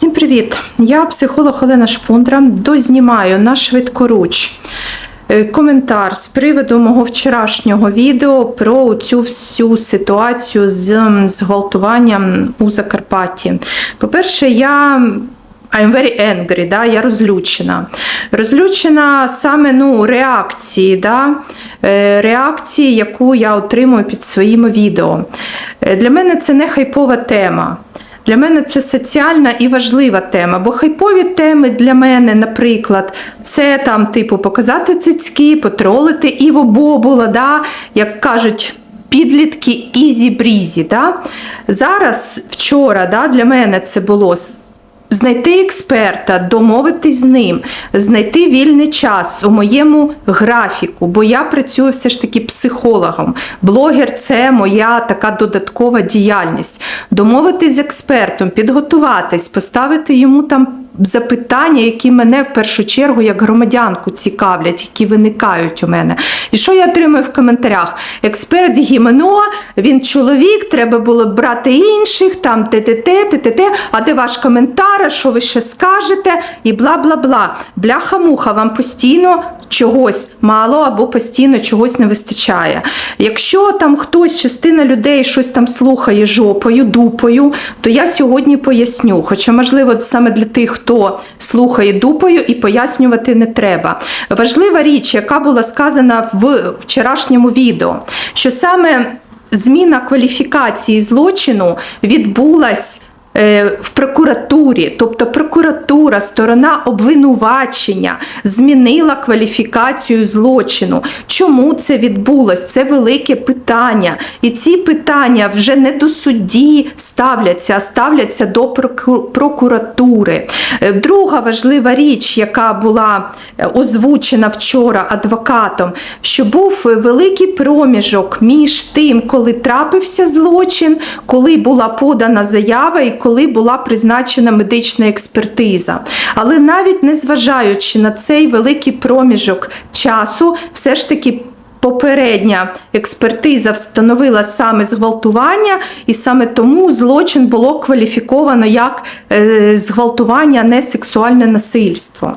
Всім привіт! Я психолог Олена Шпундра. Дознімаю на швидкоруч е, коментар з приводу мого вчорашнього відео про цю всю ситуацію з зґвалтуванням у Закарпатті. По-перше, я. I'm very angry, да, я розлючена. Розлючена саме ну, реакції, да, е, реакції, яку я отримую під своїми відео. Е, Для мене це не хайпова тема. Для мене це соціальна і важлива тема, бо хайпові теми для мене, наприклад, це там, типу, показати цицьки, потролити Іво Бобула, да, як кажуть. Підлітки ізі-брізі. Да? Зараз, вчора, да, для мене це було знайти експерта, домовитись з ним, знайти вільний час у моєму графіку, бо я працюю все ж таки психологом. Блогер це моя така додаткова діяльність. Домовитись з експертом, підготуватись, поставити йому там. Запитання, які мене в першу чергу як громадянку цікавлять, які виникають у мене. І що я отримую в коментарях? Експерт гімено, він чоловік, треба було брати інших, там те-те-те, те-те-те, а де ваш коментар, що ви ще скажете, і бла-бла-бла. Бляха-муха, вам постійно чогось мало або постійно чогось не вистачає. Якщо там хтось, частина людей щось там слухає жопою, дупою, то я сьогодні поясню. Хоча, можливо, саме для тих, хто слухає дупою, і пояснювати не треба. Важлива річ, яка була сказана в вчорашньому відео, що саме зміна кваліфікації злочину відбулась в прокуратурі, тобто прокуратура, сторона обвинувачення змінила кваліфікацію злочину. Чому це відбулось? Це велике питання. І ці питання вже не до судді ставляться, а ставляться до прокуратури. Е, Друга важлива річ, яка була е, озвучена вчора адвокатом, що був е, великий проміжок між тим, коли трапився злочин, коли була подана заява і коли була призначена медична експертиза. Але навіть незважаючи на цей великий проміжок часу, все ж таки. Попередня експертиза встановила саме зґвалтування, і саме тому злочин було кваліфіковано як е, зґвалтування, а не сексуальне насильство.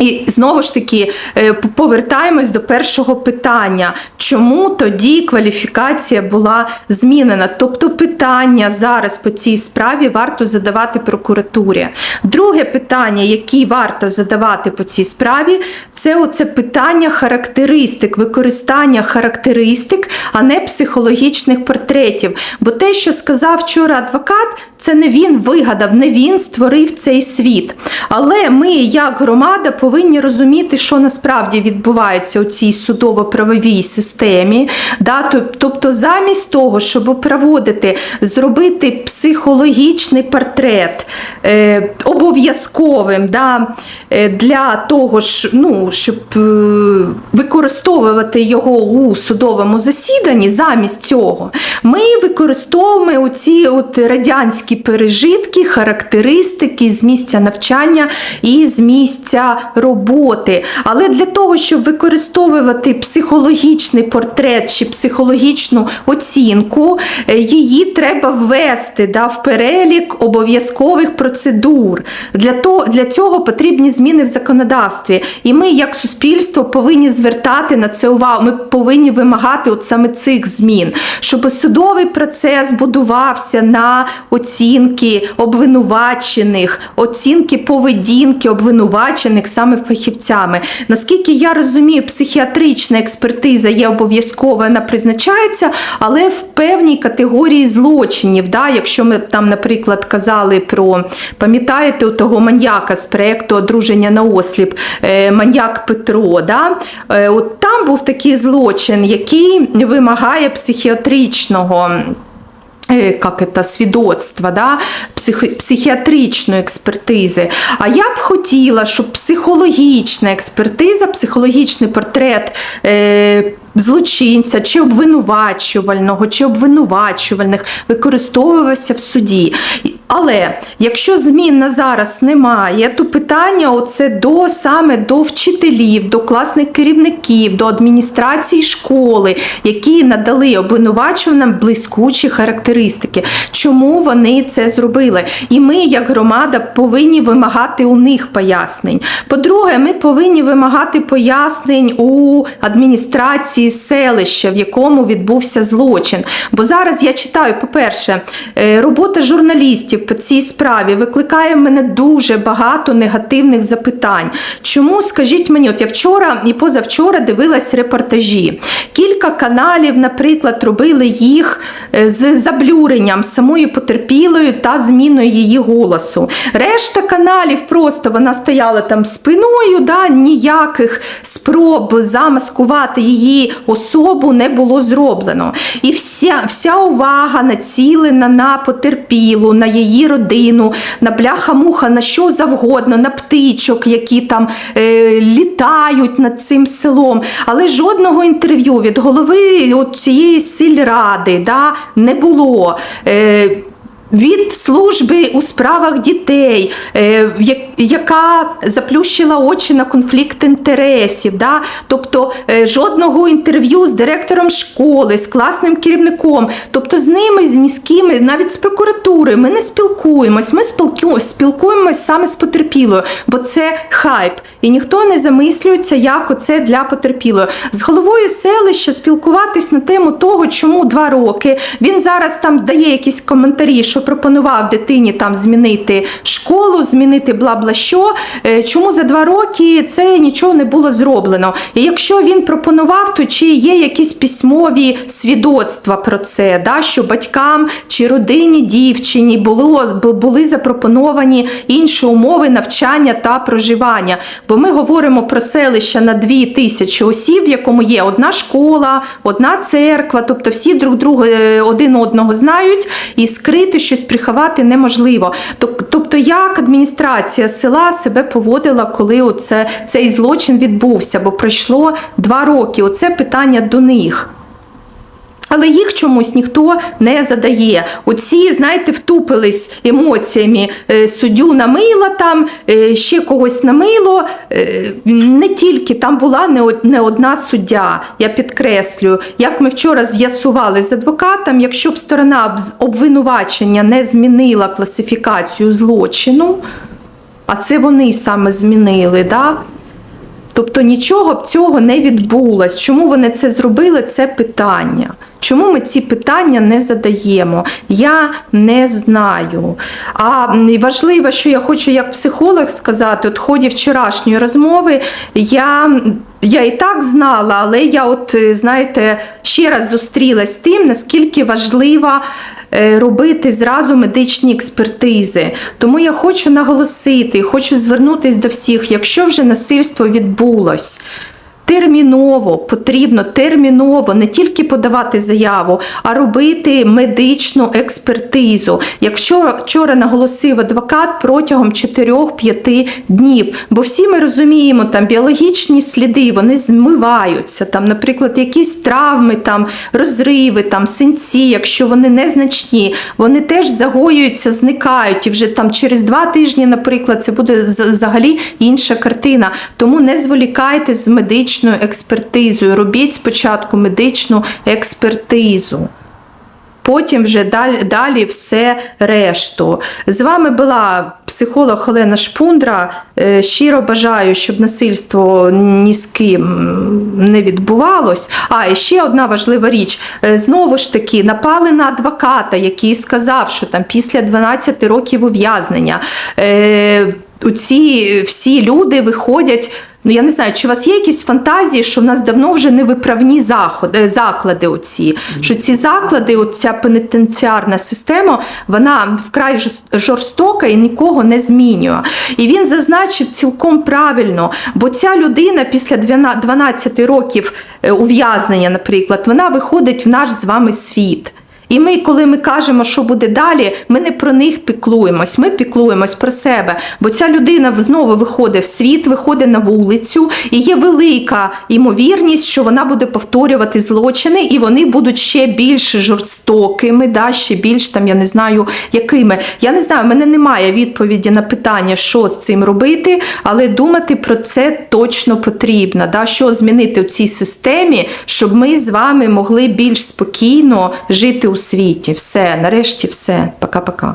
І знову ж таки е, повертаємось до першого питання, чому тоді кваліфікація була змінена? Тобто питання зараз по цій справі варто задавати прокуратурі. Друге питання, яке варто задавати по цій справі, це оце питання характеристик, використання характеристик, а не психологічних портретів. Бо те, що сказав вчора адвокат, це не він вигадав, не він створив цей світ. Але ми, як громада, повинні розуміти, що насправді відбувається у цій судово-правовій системі. Да? Тобто, замість того, щоб проводити, зробити психологічний портрет е, обов'язковим да, е, для того, ж, ну, щоб е, використовувати його у судовому засіданні, замість цього, ми використовуємо ці от радянські пережитки, характеристики з місця навчання і з місця роботи. Але для того, щоб використовувати психологічний портрет чи психологічну оцінку, е, її треба ввести да, в перелік обов'язкових процедур. Для, того, для цього потрібні зміни в законодавстві. І ми, як суспільство, повинні звертати на це увагу. Ми повинні вимагати от саме цих змін, щоб судовий процес будувався на оцінки обвинувачених, оцінки поведінки обвинувачених саме фахівцями. Наскільки я розумію, психіатрична експертиза є обов'язкова, вона призначається, але в певній категорії злочинів. Да? Якщо ми там, наприклад, казали про, пам'ятаєте, у того маньяка з проєкту одруження на осліп, е, маньяк Петро, да? е, от там був такий злочин, який вимагає психіатричного. Е, Как это, свідоцтва, да? псих, психіатричної експертизи. А я б хотіла, щоб психологічна експертиза, психологічний портрет е, злочинця, чи обвинувачувального, чи обвинувачувальних використовувався в суді. Але якщо змін на зараз немає, то питання оце до саме до вчителів, до класних керівників, до адміністрації школи, які надали обвинувачуваним блискучі характеристики. Чому вони це зробили? І ми, як громада, повинні вимагати у них пояснень. По-друге, ми повинні вимагати пояснень у адміністрації селища, в якому відбувся злочин. Бо зараз я читаю, по-перше, е, робота журналістів по цій справі викликає в мене дуже багато негативних запитань. Чому, скажіть мені, от я вчора і позавчора дивилась репортажі. Кілька каналів, наприклад, робили їх е, з заблюренням самої потерпілої та зміною її голосу. Решта каналів просто вона стояла там спиною, да, ніяких спроб замаскувати її особу не було зроблено. І вся, вся увага націлена на потерпілу, на її родину, на бляха-муха, на що завгодно, на птичок, які там е, літають над цим селом. Але жодного інтерв'ю від голови от цієї сільради да, не було. Е, від служби у справах дітей, е, яка заплющила очі на конфлікт інтересів, да? тобто е, жодного інтерв'ю з директором школи, з класним керівником, тобто з ними, з ні з ким, навіть з прокуратури, ми не спілкуємось, ми спілку- спілкуємось саме з потерпілою, бо це хайп. І ніхто не замислюється, як оце для потерпілої. З головою селища спілкуватись на тему того, чому два роки. Він зараз там дає якісь коментарі, що пропонував дитині там змінити школу, змінити бла-бла що. Е, Чому за два роки це нічого не було зроблено? І якщо він пропонував, то чи є якісь письмові свідоцтва про це, да, що батькам чи родині дівчині було, були запропоновані інші умови навчання та проживання. Бо ми говоримо про селище на дві тисячі осіб, в якому є одна школа, одна церква, тобто всі друг друга е, один одного знають, і скрити щось приховати неможливо. Тобто, як адміністрація села себе поводила, коли оце, цей злочин відбувся, бо пройшло два роки. Оце питання до них. Але їх чомусь ніхто не задає. Оці, знаєте, втупились емоціями. Е, Суддю намила там, е, ще когось намило. Е, Не тільки там була не одна суддя, я підкреслюю. Як ми вчора з'ясували з адвокатом, якщо б сторона обвинувачення не змінила класифікацію злочину, а це вони саме змінили, да? Тобто нічого б цього не відбулось. Чому вони це зробили? Це питання. Чому ми ці питання не задаємо? Я не знаю. А важливо, що я хочу як психолог сказати, от в ході вчорашньої розмови я. Я і так знала, але я, от е, знаєте, ще раз зустрілась з тим, наскільки важлива робити зразу медичні експертизи. Тому я хочу наголосити, хочу звернутися до всіх, якщо вже насильство відбулось. Терміново потрібно терміново не тільки подавати заяву, а робити медичну експертизу. Як вчора, вчора наголосив адвокат протягом 4-5 днів. Бо всі ми розуміємо, там біологічні сліди вони змиваються. Там, наприклад, якісь травми, там розриви, там синці, якщо вони незначні, вони теж загоюються, зникають. І вже там через два тижні, наприклад, це буде взагалі інша картина. Тому не зволікайте з медичною експертизою. Робіть спочатку медичну експертизу. Потім вже далі, далі все решту. З вами була психолог Олена Шпундра. Е, Щиро бажаю, щоб насильство ні з ким не відбувалось. А і ще одна важлива річ. Е, Знову ж таки, напали на адвоката, який сказав, що там після 12 років ув'язнення. Е, ці всі люди виходять. Ну, я не знаю, чи у вас є якісь фантазії, що в нас давно вже не виправні заходи, заклади оці, що ці заклади, оця пенітенціарна система, вона вкрай жорстока і нікого не змінює. І він зазначив цілком правильно, бо ця людина після 12 років е, ув'язнення, наприклад, вона виходить в наш з вами світ. І ми, коли ми кажемо, що буде далі, ми не про них піклуємось, ми піклуємось про себе. Бо ця людина знову виходить в світ, виходить на вулицю, і є велика ймовірність, що вона буде повторювати злочини, і вони будуть ще більш жорстокими, да, ще більш там, я не знаю, якими. Я не знаю, в мене немає відповіді на питання, що з цим робити, але думати про це точно потрібно. Да, що змінити в цій системі, щоб ми з вами могли більш спокійно жити у світі. Все, нарешті, все. Пока-пока.